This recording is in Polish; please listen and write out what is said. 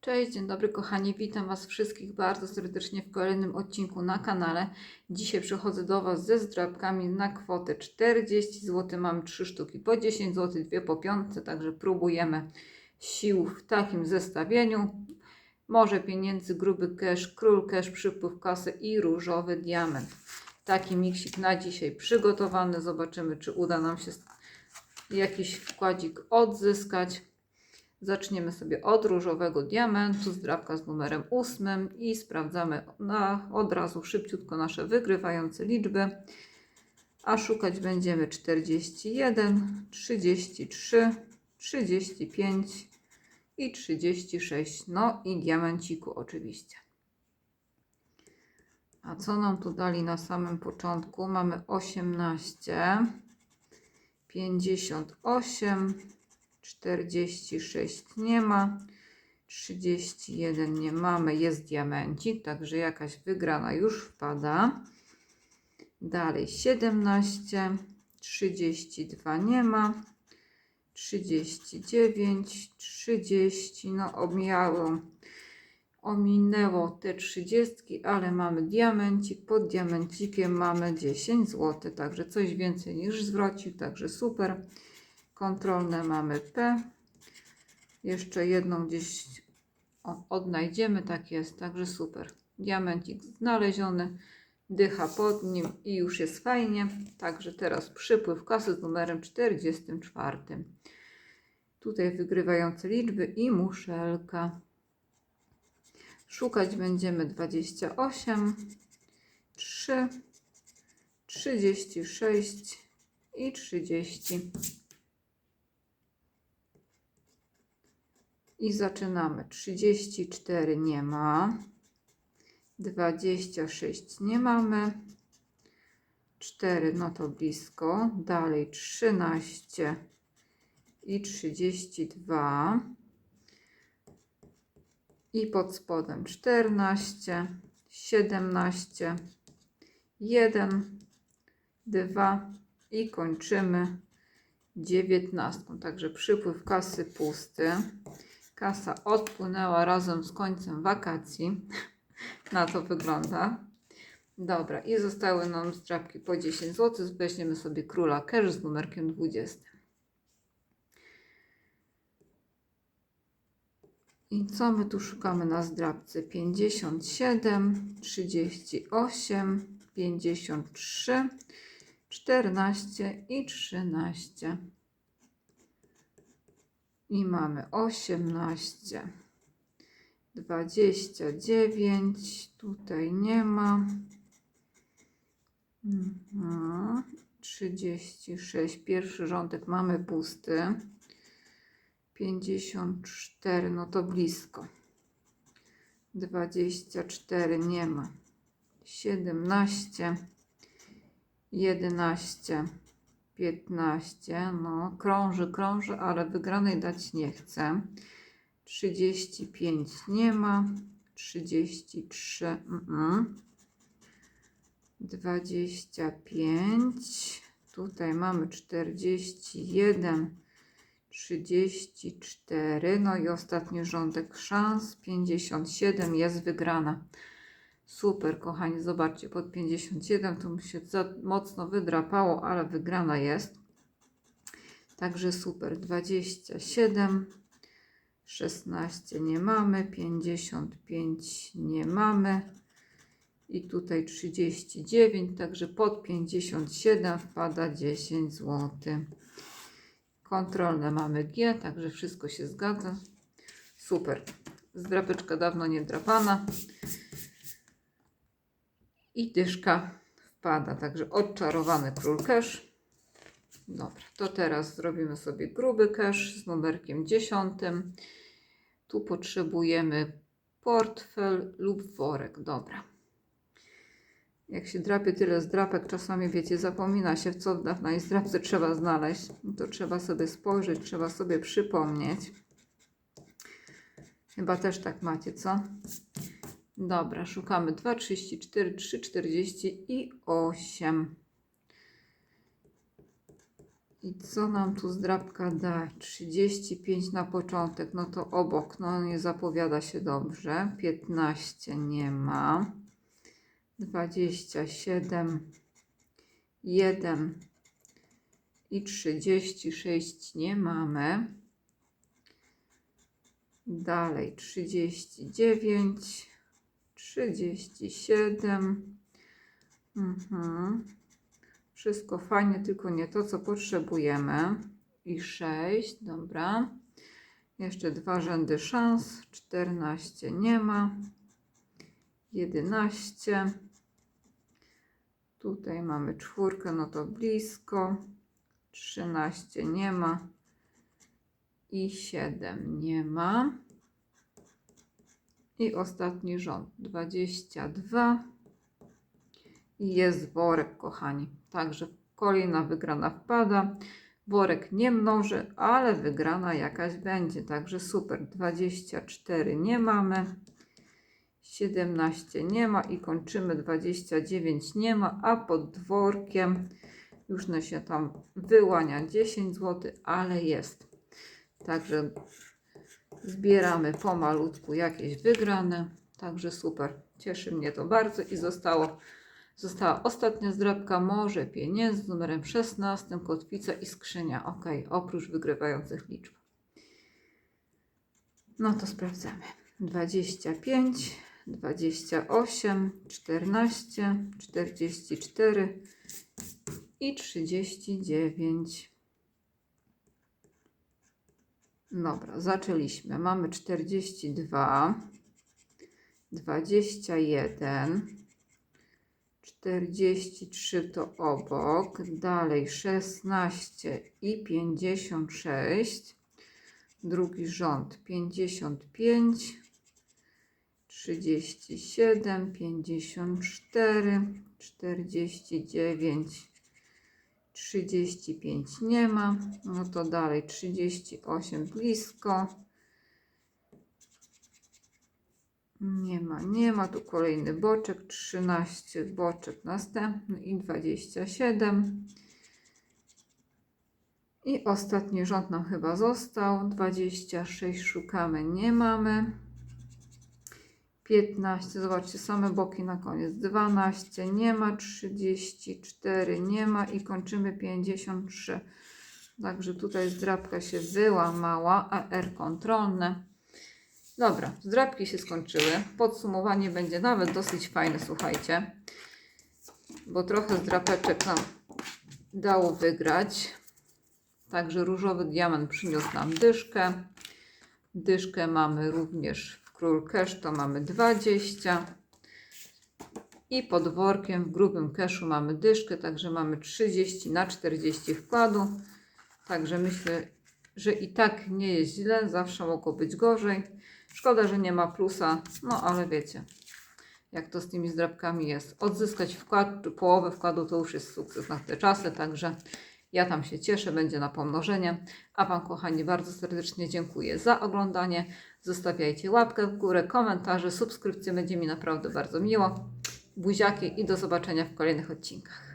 Cześć, dzień dobry kochani, witam Was wszystkich bardzo serdecznie w kolejnym odcinku na kanale. Dzisiaj przychodzę do Was ze zdrabkami na kwotę 40 zł. Mam 3 sztuki po 10 zł, dwie po 5, także próbujemy sił w takim zestawieniu. Morze pieniędzy, gruby cash, król cash, przypływ kasy i różowy diament. Taki miksik na dzisiaj przygotowany. Zobaczymy, czy uda nam się jakiś wkładzik odzyskać. Zaczniemy sobie od różowego diamentu, zdrabka z numerem 8 i sprawdzamy na, od razu szybciutko nasze wygrywające liczby. A szukać będziemy 41, 33, 35 i 36. No i diamenciku oczywiście. A co nam tu dali na samym początku? Mamy 18, 58, 46 nie ma, 31 nie mamy, jest diamencik, także jakaś wygrana już wpada. Dalej 17, 32 nie ma, 39, 30, no omijało, ominęło te 30, ale mamy diamencik, pod diamencikiem mamy 10 zł, także coś więcej niż zwrócił, także super. Kontrolne mamy P. Jeszcze jedną gdzieś o, odnajdziemy, tak jest, także super. Diamencik znaleziony, dycha pod nim i już jest fajnie. Także teraz przypływ kasy z numerem 44. Tutaj wygrywające liczby i muszelka. Szukać będziemy 28, 3, 36 i 30. I zaczynamy. 34 nie ma. 26 nie mamy. 4 no to blisko. Dalej 13 i 32. I pod spodem 14, 17, 1, 2 i kończymy 19. Także przypływ kasy pusty. Kasa odpłynęła razem z końcem wakacji. Na to wygląda. Dobra, i zostały nam zdrabki po 10 zł. Weźmiemy sobie króla cash z numerkiem 20. I co my tu szukamy na zdrabce? 57, 38, 53, 14 i 13 i mamy 18, 29, tutaj nie ma, mhm. 36, pierwszy rządek mamy pusty, 54, no to blisko, 24 nie ma, 17, 11, 15, no krąży, krąży, ale wygranej dać nie chcę. 35 nie ma, 33, mm -mm. 25, tutaj mamy 41, 34, no i ostatni rządek szans, 57 jest wygrana. Super, kochani, zobaczcie, pod 57 to mi się za mocno wydrapało, ale wygrana jest. Także super, 27, 16 nie mamy, 55 nie mamy i tutaj 39, także pod 57 wpada 10 zł. Kontrolne mamy G, także wszystko się zgadza. Super. Zdrapeczka dawno nie drapana i dyszka wpada. Także odczarowany król cash. Dobra, to teraz zrobimy sobie gruby cash z numerkiem 10. Tu potrzebujemy portfel lub worek. Dobra. Jak się drapie tyle zdrapek, czasami wiecie, zapomina się, co w danej zdrapce trzeba znaleźć. To trzeba sobie spojrzeć, trzeba sobie przypomnieć. Chyba też tak macie, co? Dobra, szukamy 2, 34, 3, 40 i 8. I co nam tu zdrabka da? 35 na początek, no to obok, no nie zapowiada się dobrze. 15 nie ma. 27, 1 i 36 nie mamy. Dalej 39, 37. Mhm. Wszystko fajnie, tylko nie to, co potrzebujemy. I 6, dobra. Jeszcze dwa rzędy szans. 14 nie ma. 11. Tutaj mamy czwórkę, no to blisko. 13 nie ma. I 7 nie ma. I ostatni rząd 22. I jest worek, kochani. Także kolejna wygrana wpada. Worek nie mnoży, ale wygrana jakaś będzie. Także super. 24 nie mamy. 17 nie ma i kończymy 29 nie ma, a pod dworkiem już się tam wyłania 10 zł, ale jest. Także zbieramy pomalutku jakieś wygrane. Także super. Cieszy mnie to bardzo i zostało, została ostatnia zdrabka morze pieniędzy z numerem 16, kotwica i skrzynia. Ok, oprócz wygrywających liczb. No to sprawdzamy. 25, 28, 14, 44 i 39. Dobra, zaczęliśmy. Mamy 42, 21, 43 to obok, dalej 16 i 56, drugi rząd 55, 37, 54, 49, 35 nie ma, no to dalej 38 blisko. Nie ma, nie ma. Tu kolejny boczek, 13 boczek następny i 27. I ostatni rząd nam chyba został. 26 szukamy, nie mamy. 15, zobaczcie, same boki na koniec. 12 nie ma, 34 nie ma i kończymy 53. Także tutaj zdrabka się wyłamała, a R kontrolne. Dobra, zdrabki się skończyły. Podsumowanie będzie nawet dosyć fajne, słuchajcie. Bo trochę zdrapeczek nam dało wygrać. Także różowy diament przyniósł nam dyszkę. Dyszkę mamy również król cash, to mamy 20. I pod workiem w grubym cashu mamy dyszkę, także mamy 30 na 40 wkładu. Także myślę, że i tak nie jest źle, zawsze mogło być gorzej. Szkoda, że nie ma plusa, no ale wiecie, jak to z tymi zdrabkami jest. Odzyskać wkład, czy połowę wkładu to już jest sukces na te czasy, także ja tam się cieszę, będzie na pomnożenie. A Wam, kochani, bardzo serdecznie dziękuję za oglądanie. Zostawiajcie łapkę w górę, komentarze, subskrypcje, będzie mi naprawdę bardzo miło. Buziaki i do zobaczenia w kolejnych odcinkach.